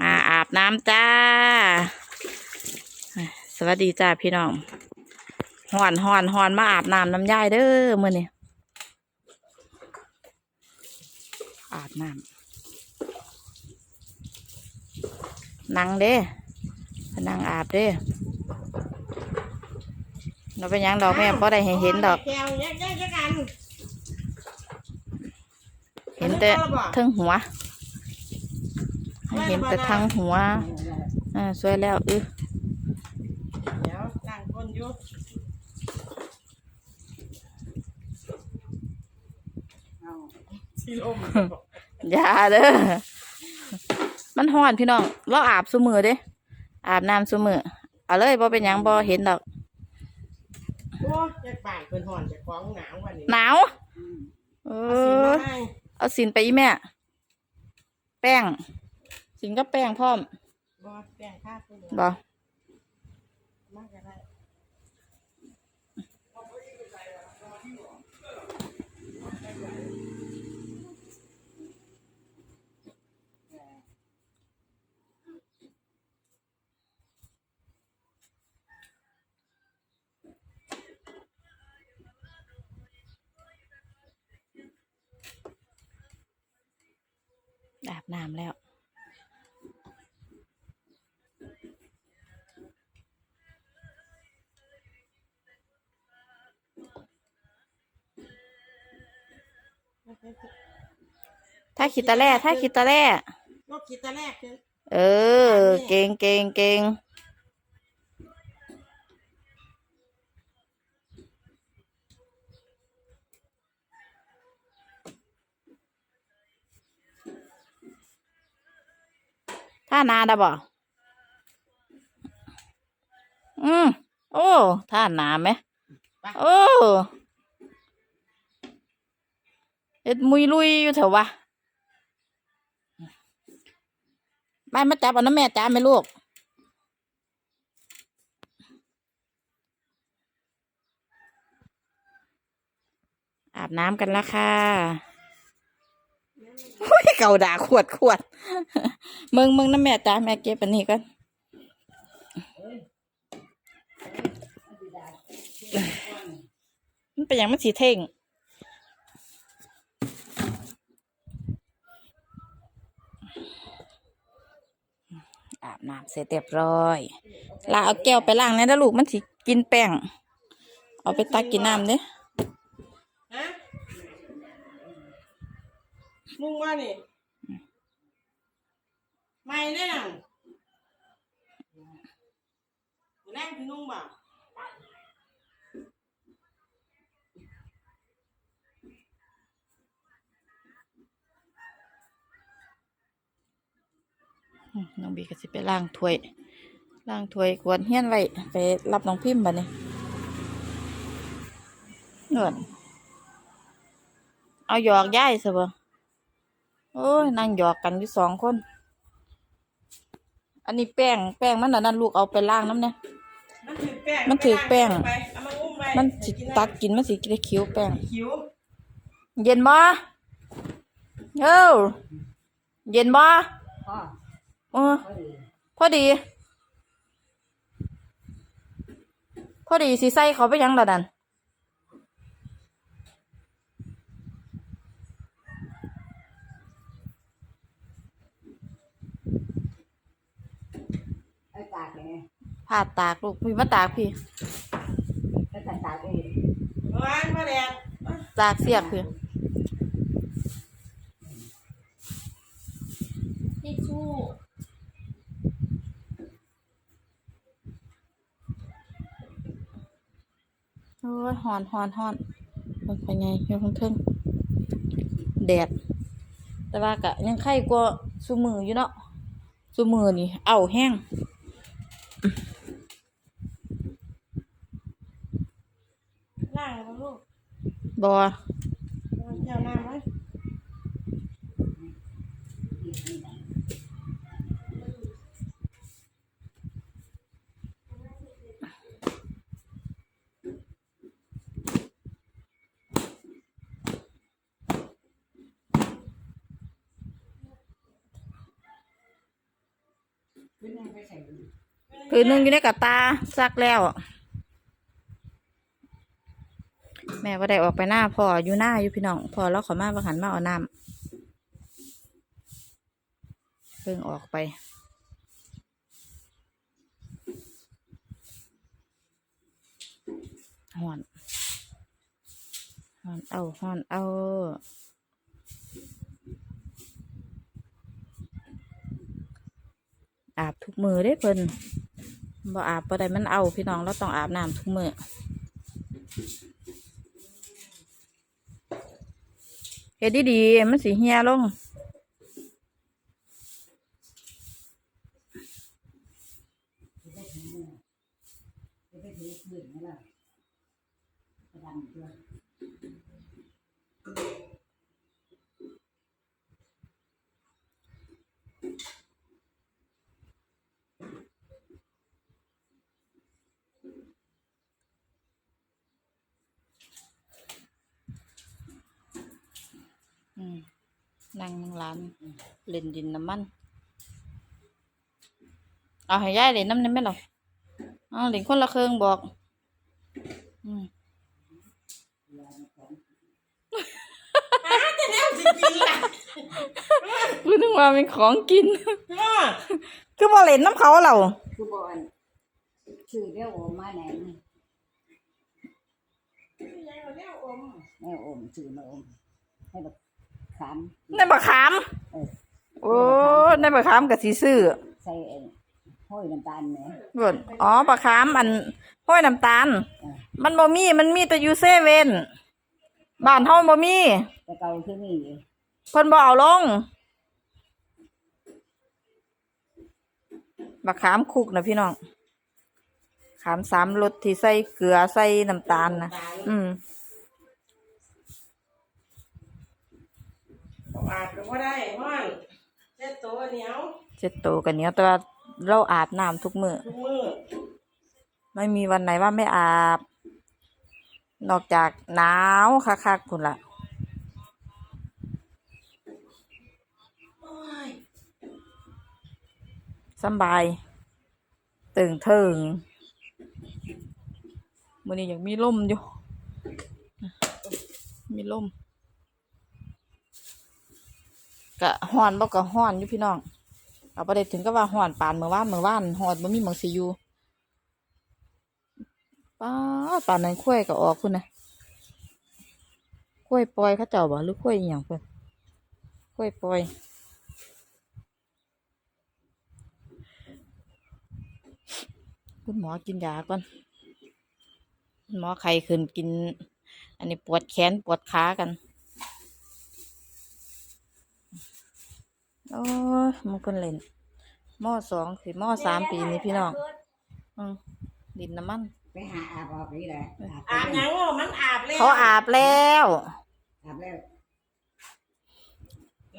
มาอาบน้ำจ้า สวัสดีจ้าพี่น้องหอนหอนหอนมาอาบน้ำน้ำยายเด้อมื่อนี้อาบน้ำนั่งเด้นั่งอาบเด้เราเป็นหยังดอกแม่พอได้ให้เห็นดอก เห็นแต่ทั้งหัว เห็นแต่ทั้งหัว อ่าสวยแล้วเออเดี๋ยวล้างก้นอยู่เอาสีลมอย่าเด้อ มันห้อนพี่น้อง เราอาบซุมือเด้ อาบน้ำซุมือเอาเลยบ่เป็นหยังบ่เห็นดอกโอ้ยแยกบ้านเพิ่นห่อนจากของหนาววันนี้หนาว เอเอาสีอมาให้เอาสินไปอีแม่ แป้ง สินก็แป้งพร้อมบ่แป้งข้าวเพิ่นบ่มากก็ได้อาบน้ำแล้ว ถ้าขีดตะแล่ถ้าขีดตะแล่นกขีดตะแรกคือเออ เก่งเก่งเก่งท่านาดะบ่อืมโอ้ท่านาไหมโอ้เอ็ดมุยลุยอยู่แถววะ ไปมาจับเอาน้ำแม่จ้าไหมลูก อาบน้ำกันละค่ะโอ้ยเก่าด่าขวดขวดมึงมึงน้ำแม่จ้าแม่เก็บอันนี้กันมันเป็นอย่างมันสีเท่ง อาบน้ำเสร็จเรียบร้อยลาเอาแก้วไปล้างเนี่ยนะลูกมันสิกินแป้ง เอาไปตักกินน้ำเด้ฮะนุ่งว่านี่ไม่ได้นั่งแรงคือนุ่งบ่ น้องบีก็สิไปล้างถ้วยล้างถ้วยกวนเฮียนไว้ไปรับน้องพิมพ์บัดนี้เงินเอาหยอกย้ายซะบ่โอ้ยนั่งหยอกกันอยู่สองคน อันนี้แป้งแป้งมันอันนั้นลูกเอาไปล้างน้ำเนี่ยมันถือแป้ง มันถือแป้งไปเอามาอุ้มไว้มันสิตักกินมันสิได้เคิ้วแป้งคิ้วเย็นบ่เอ้าเย็นบ่ เออ พอดี พอดีสิใส่เขาไปยังละดันไอ้ตากไงผ่าตากลูกพี่มาตากพี่ไอ้ตากตากเองวางมาแดดตากเสียกพี่ ทิชชู่ โอ้ ยหอนหอนหอนมันเป็นไงอยู่ข้างเทิงแดด แต่ว่ากะยังไข้กว่าสูมืออยู่เนาะสูมือนี่ เอาแห้งล่างแล้วลูกบอ เอาแก้วน้ำไว้ ขึ้น คือหนึงอยู่ในกระตาซักแล้ว แม่ก็ได้ออกไปหน้าพ่ออยู่หน้าอยู่พี่น้องพ่อเราขอมาบังหันมาเอาน้ำเพิ่งออกไปห่อนห่อนเอาห่อนเอา อาบทุกมือได้เพิ่นบ่อาบบ่ได้มันเอาพี่น้องเราต้องอาบน้ำทุกมือเฮ็ดดีๆมันสิเหี่ยลงจะไปถือคืนนี่ล่ะกระดานตัว อืม นั่งร้านเล่นดินน้ำมัน เอาให้ยายเล่นน้ำได้ไหมล่ะเอาเล่นคนละเครื่องบอก อืมแต่แล้วสิกินล่ะกูนึกว่าเป็นของกินเออคือบ่เล่นน้ำเขาเราคือบ่อนชื่อเรียกโอมมาไหนนี่ยังเอาแล้วอม แม่โอมชื่อแม่โอมให้แบบ ขามในบักขามเออโอ้ในบักขามกับสีซื้อใส่เองห้อยน้ำตาลแหมเบิ่นอ๋อบักขามอันห้อยน้ำตาล มันบ่มีมันมีแต่อยู่เซเว่นบ้านเฮาบ่มีแต่เก่าคือมีอยู่เพิ่นบ่เอาลงบักขามคุกนะพี่น้องขามสามรสที่ใส่เกลือใส่น้ำตาลนะอืม อาบก็บ่ได้ฮ้อนเช็ดตัวเหนียวเจ็ดโตกันเนี้ยแต่ว่าเราอาบน้ำทุกมื้อทุกมื้อไม่มีวันไหนว่าไม่อาบ นอกจากหนาวคักๆคุณละโอ้ยสำบาย ตึงเทิงมันนี้ยังมีลมอยู่ มีลม กะห้อนบ่กะห้อนอยู่พี่น้องเอาประเด็นถึงก็ว่าห้อนปานเมื่อวานเมื่อวานห้อนบ่มีหมองสิอยู่ป้าดปานนั้นข้วยก็ออกคุณนะข้วยปล่อยเขาเจ้าบ่หรือข้วยอย่างเพิ่นข้วยปล่อยคุณหมอกินยาก่อนหมอไข้ขึ้นกิน อันนี้ปวดแขนปวดขากัน โอ้ยมันเพิ่นเล่นมอสองสิมอสามปีนี้พี่น้องอืมดินน้ำมัน ไปหาอาบออกนี่แหละอาบอาบหยังอะมันอาบแล้วเขาอาบแล้วอาบแล้ว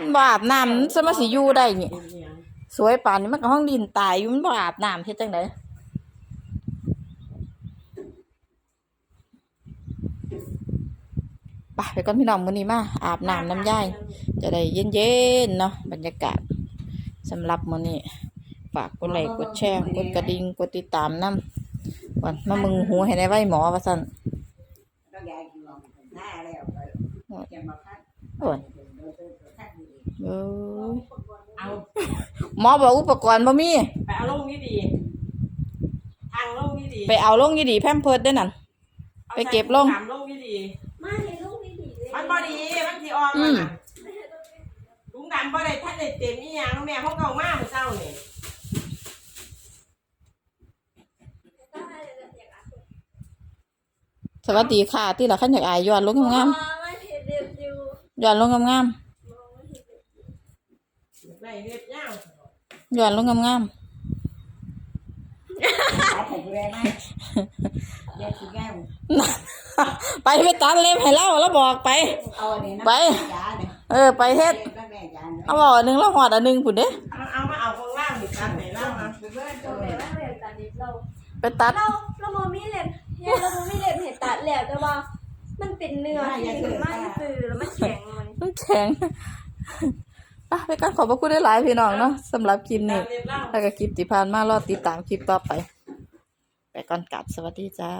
มันบ่อาบน้ำมันจะมาสิอยู่ได้นี่เหนียวสวยป่านนี้มันก็ห้องดินตายอยู่มันบ่อาบน้ำเฮ็ดจังได ปไปก่อนพี่น้องมื้อนี้มาอาบน้ำน้ำยายจะได้เย็นๆเนาะบรรยากาศสำหรับมื้อนี้ฝากกดไลค์กดแชร์กดกระดิ่งกดติดตามนํก่อนมามึงหูให้ได้ไว้หมอว่าซั่นต้องยายกินลองหน้าแล้วไปจะมาพักโอ้ยเดินเดินพักอยู่อีกเอ้ยเอาหมอบอกอุปกรณ์บ่มีไปเอาลงนี่ดีทางลงนี่ดีไปเอาลงอยู่ดีแพมเพิร์ดได้นั่นอาไปเก็บลงใส่ถุถามลงนี่ดีไม่ในลูกไม่ ดีเลยมันบ่ดีมันสิออกอืมันมน่ะถุงดำบ่ได้ท่านได้เต็มอีหยังแม่เขาเก่ามาเมื่อเช้านี่ก็ให้เลยอยากอ่านสวัสดีค่ะ ที่เราขันอยากอายย้อนลงงามมองไม่เห็นเรียบอยู่ๆย้อนลงงามมองไม่เห็นเรียบอยู่ได้เรียบยาว ๆย้อนลงงาม ยาไมยปไปตัดเล็บให้เล่าแล้วบอกไปไปเออ ไปเฮ็ดเอาอกหนึ่งแล้วหอดอันหนึ่งผุนเด้เอาเอามาเอาของล่างตับไหนล่างมาเบิ่ตรงหนว่ายนตัไปตัดเราเราโมมีเล็บเเราโมมีเล็บเห็นตัดแล้วแต่ว่า มันเป็นเนื้อที่มันมากซื่อแล้วมันแข็งมันแข็งไปไปกันขอบพระคุณได้หลายพี่น้องเนาะสำหรับคลิปนี้เล้ากับคลิปที่ผ่านมารอติดตามคลิปต่อไป ไปก่อนกลับสวัสดีจ้า